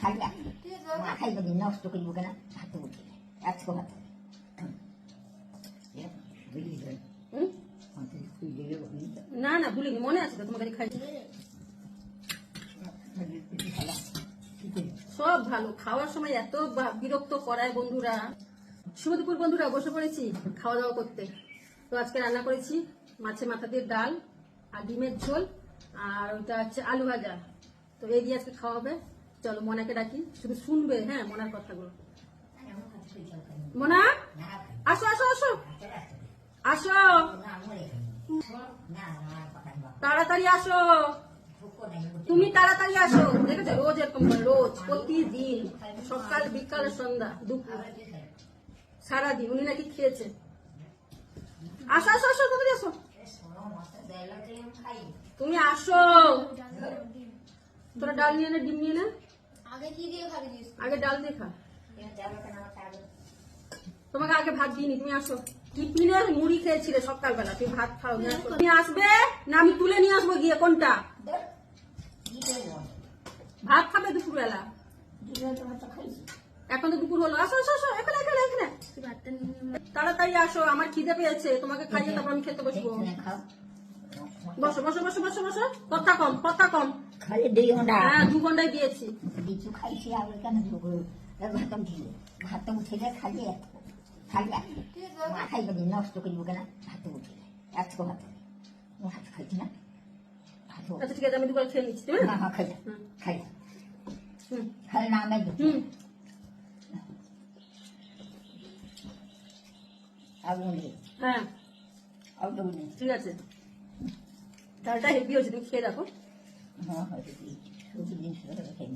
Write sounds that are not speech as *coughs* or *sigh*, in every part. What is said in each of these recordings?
খাইবা না খাইবা নষ্ট করব কেনা? হাতে উঠে একশো হাতে না না ভুলিনি মনে আছে তো খাই সব ভালো খাওয়ার সময় এত বিরক্ত করায় বন্ধুরা। শুভ বন্ধুরা বসে পড়েছি খাওয়া দাওয়া করতে। তো আজকে রান্না করেছি মাছের মাথা দিয়ে ডাল আর ডিমের ঝোল আর ওইটা হচ্ছে আলু ভাজা। তো এই দিয়ে আজকে খাওয়া হবে। চলো মনাকে ডাকি শুধু শুনবে হ্যাঁ মনার কথাগুলো। মনা আসো আসো আসো। আসো। তাড়াতাড়ি আসো। তুমি তাড়াতাড়ি আসো। দেখেছ? রোজ এরকম রোজ প্রতিদিন সকাল বিকাল সন্ধ্যা দুপুর। সারাদিন উনি নাকি খেয়েছে। আসো আসো আসো তুমি আসো। তুমি আসো। তোরা ডাল নিয়ে নে ডিম নিয়ে নে। আগে কি দিয়ে খাবি আগে ডাল দিয়ে খা। তোমাকে আগে ভাত দিইনি তুমি আসো। টিফিনে মুড়ি খেয়েছিলে সকালবেলা তুমি ভাত খাও তুমি আসবে না আমি তুলে নিয়ে আসব গিয়ে কোনটা? ভাত খাবে দুপুরবেলা। এখন তো দুপুর হলো। আসো আসো আসো এখানে এখানে এখানে। তাড়াতাড়ি আসো আমার খিদে পেয়েছে তোমাকে খাইয়ে তারপর আমি খেতে বসবো। বসো বসো বসো বসো বসো। কথা কম কথা কম। খালি দুই ঘণ্টা। হ্যাঁ দু ঘন্টায় দিয়েছি। লিচু খাইছি আর কেন ভাত উঠিলে ভাত উঠিলে খালি এত খালি এত না খাইবা দিন নষ্ট করব কেনা হাতে উঠিলে একশো হাতে হাত খাইছি না আচ্ছা ঠিক আছে আমি দুবার খেয়ে নিচ্ছি তুমি হ্যাঁ হ্যাঁ খাই। খাই খালি না আমি হুম হ্যাঁ ঠিক আছে ডালটা হেভি হচ্ছে তুমি খেয়ে দেখো হ্যাঁ হয়তো খেয়ে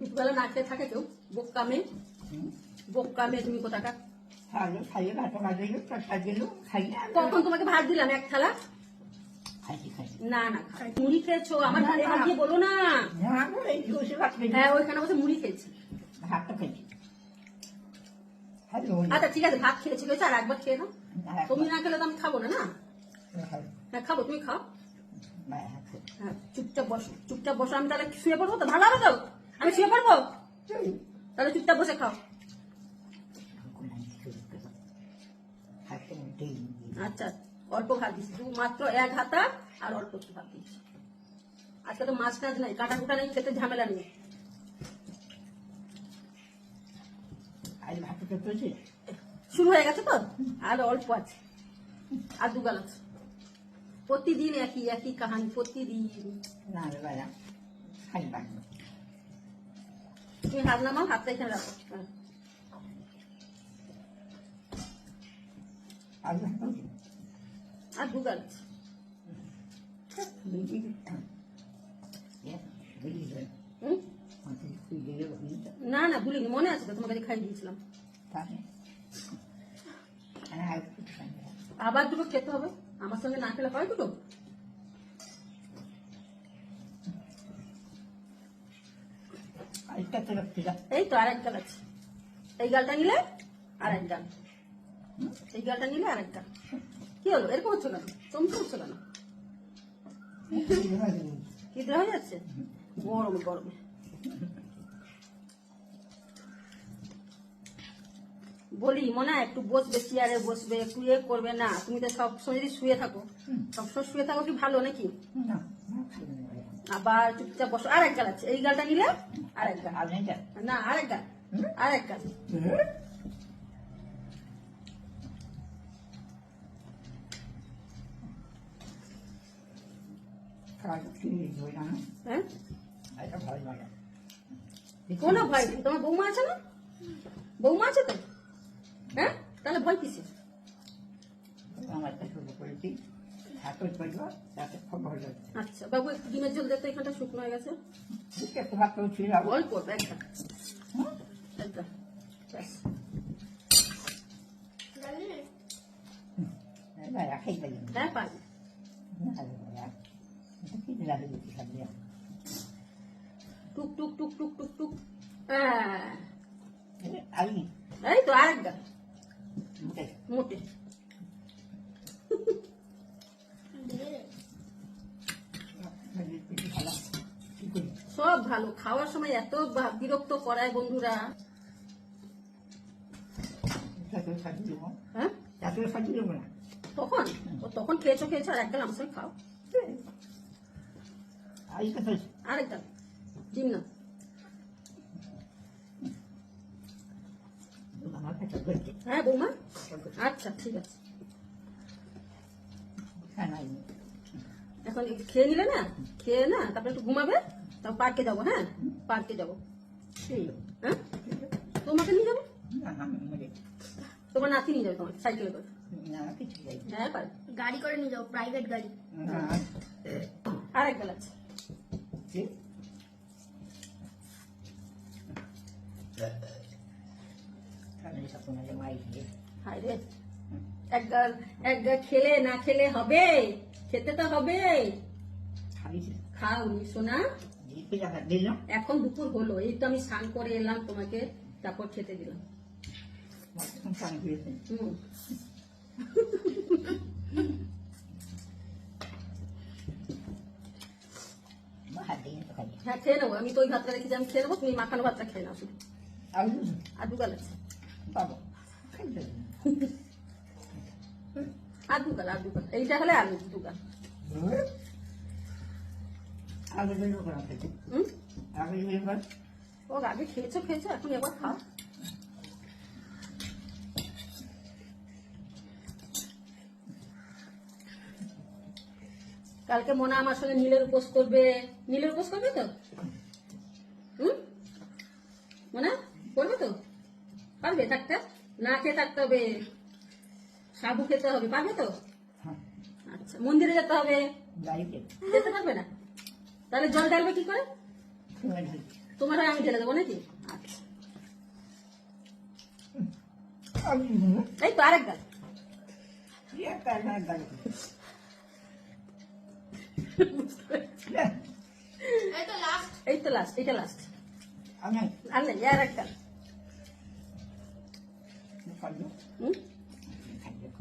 দুপুরবেলা না খেয়ে থাকে কেউ? বোক্কা মেয়ে? তুমি কোথাকার? খাইলে খাইলে ভাত বাজাইলো সাজিলো খাইলে কখন তোমাকে ভাত দিলাম এক থালা? খাইছি খাইছি। না না মুড়ি খেয়েছো আমার ঘরে হাত দিয়ে বলো না। হ্যাঁ ওইখানে বসে মুড়ি খেয়েছি। ভাতটা আচ্ছা ঠিক আছে ভাত খেয়েছিল আর একবার খেয়ে নাও। তুমি না খেলে তো আমি খাব না না? হ্যাঁ খাব তুমি খাও। হ্যাঁ চুপচাপ বসো চুপচাপ বসো আমি তাহলে শুয়ে পড়ব তো? ভালো হবে তো? আমি শুয়ে পড়ব? তাহলে চুপচাপ বসে খাও। আচ্ছা অল্প ভাত দিচ্ছি মাত্র এক হাতা আর অল্প একটু ভাত দিচ্ছি আজকে তো মাছ টাছ নাই কাটা কুটা নেই খেতে ঝামেলা নেই। শুরু হয়ে গেছে তো? আর অল্প আছে। আর দু গাল আছে। প্রতিদিন একই একই কাহানি প্রতিদিন। না রে বাবা খাই পারি তুমি হাত নামাও হাতটা এখানে রাখো। হ্যাঁ। আর দু গাল আছে বুঝি বুঝি হুম? মাথায় শুই গেলে বুঝিটা না না ভুলিনি মনে আছে তো তোমার কাছে খাই দিয়েছিলাম। না আবার দুটো খেতে হবে। আমার সঙ্গে না খেলে হয় দুটো তো এই তো আর এক গাল আছে। এই গালটা নিলে আর এক গাল। এই গালটা নিলে আর এক গাল। কি হলো? এরকম হচ্ছে কেন? চমকে হচ্ছে কেন? কি দেওয়া হয়ে যাচ্ছে? গরমে গরমে। বলি মনে হয় একটু বসবে চেয়ারে বসবে একটু ইয়ে করবে না তুমি তো সবসময় যদি শুয়ে থাকো সবসময় শুয়ে থাকো কি ভালো নাকি? আবার চুপচাপ বসো আর এক গাল আছে এই গালটা নিলে আর এক গাল না আর এক গাল আর এক গাল হ্যাঁ? কোনো ভয় নেই তোমার বৌমা আছে না? বৌমা আছে তো? হ্যাঁ? তাহলে ভয় কিসে আচ্ছা বাবু একটু ডিমের জল দেখতে এখানটা শুকনো হয়ে গেছে। অল্প একটা একটা রাখাই পারি মোটে সব ভালো। খাওয়ার সময় এত বিরক্ত করায় বন্ধুরা। হ্যাঁ? তখন? ও তখন খেয়েছো খেয়েছো আর একদম আমার সঙ্গে খাও। আরেকটা ডিম না হ্যাঁ বৌমা? আচ্ছা ঠিক আছে। হ্যাঁ এখন খেয়ে নিলে না খেয়ে না তারপরে একটু ঘুমাবে তারপর পার্কে যাব হ্যাঁ? পার্কে যাব। হ্যাঁ? তোমাকে নিয়ে যাব? না আমি মরে তোমার নাতি নিয়ে যাবে তোমার সাইকেলে করে। না হ্যাঁ পারবে গাড়ি করে নিয়ে যাও প্রাইভেট গাড়ি। আর এক বেলা আছে। কি মাই হায় রে। এক গাল খেলে না খেলে হবে? খেতে তো হবে। খাইছি সোনা। জিপে টাকা দিলাম এখন দুপুর হলো এই তো আমি স্নান করে এলাম তোমাকে তারপর খেতে দিলাম। হ্যাঁ খেয়ে নেব। আমি তো ওই ভাতটা রেখেছি আমি খেয়ে নেব তুমি মাখানো ভাতটা খেয়ে নাও শুধু। আর দুগাল আছে। পাবো। আর দুগাল আর দুগাল এইটা হলে আর দুগাল আগে দিন করা আগে ও আগে খেয়েছো খেয়েছো এখন এবার খাও। কালকে মনে আমার সঙ্গে নীলের উপোস করবে। নীলের উপোস করবে তো হুম মনে করবে তো পারবে থাকতে না খেয়ে থাকতে হবে সাবু খেতে হবে পারবে তো? হ্যাঁ। আচ্ছা মন্দিরে যেতে হবে। যেতে পারবে না? তাহলে জল ঢালবে কি করে? তোমার হয় আমি ঢেলে দেবো নাকি? আচ্ছা। এই তো আরেক গাড়ি এই তো লাস্ট এই তো লাস্ট এটা লাস্ট আর নেই আর একটা।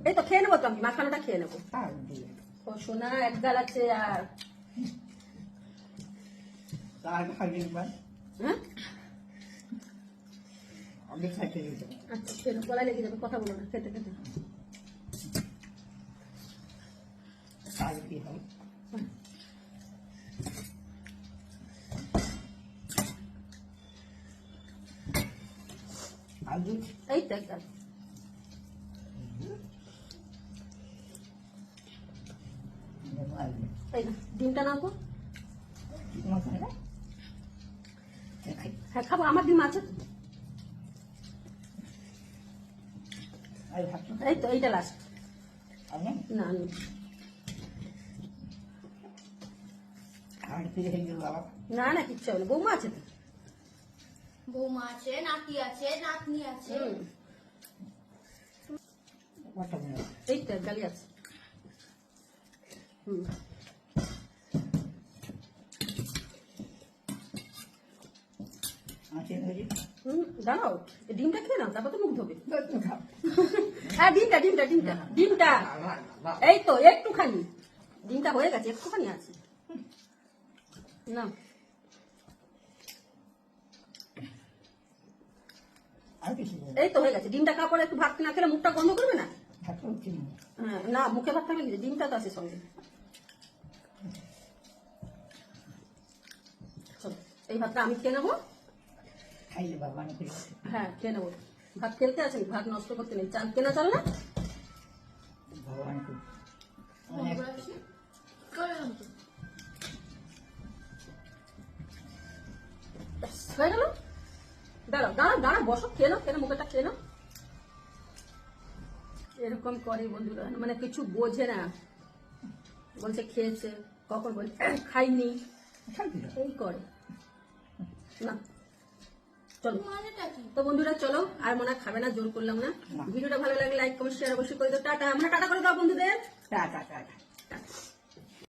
এই তো খেয়ে নেব তো আমি মাখানোটা খেয়ে নেব। ও সোনা এক গাল আছে আর হ্যাঁ? আচ্ছা খেয়ে নাও, গলায় লেগে যাবে কথা বলো না খেতে এই তো এক ডিমটা নাও তো। হ্যাঁ খাব আমার ডিম আছে। এই তো এইটা লাস্ট না না না কিচ্ছু হবে বৌমা আছে তো? বৌমা আছে নাতি আছে নাতনি আছে। হুম, কত এই তো গালি আছে। দাঁড়াও এই ডিমটা খেয়ে নাও তারপর তো মুখ ধোবে। হ্যাঁ ডিমটা ডিমটা ডিমটা ডিমটা। এই তো একটুখানি। ডিমটা হয়ে গেছে একটুখানি আছে। না। এই তো হয়ে গেছে। ডিমটা পরে একটু ভাত না খেলে মুখটা গন্ধ করবে না? হ্যাঁ, না মুখে ভাত থাকলে কি? ডিমটা তো আছে সঙ্গে চলো এই ভাতটা আমি খেয়ে নেব? খাইলে বাবা হ্যাঁ খেয়ে নেব। ভাত খেলতে আছেন ভাত নষ্ট করতে নেই। চাল কেনা চাল না? ব্যাস, হয়ে গেল? দাঁড়াও দাঁড়াও দাঁড়াও বসো খেয়ে নাও খেয়ে মুখেটা খেয়ে নাও। এরকম করে বন্ধুরা মানে কিছু বোঝে না। বলছে খেয়েছে কখন বলছে *coughs* খাইনি। এই করে। না। চলো। তো বন্ধুরা চলো। আর মনে খাবে না জোর করলাম না। ভিডিওটা ভালো লাগলে লাইক কমেন্ট শেয়ার অবশ্যই করে দাও। টাটা। আমরা টাটা করে দাও বন্ধুদের। Tata tata tata.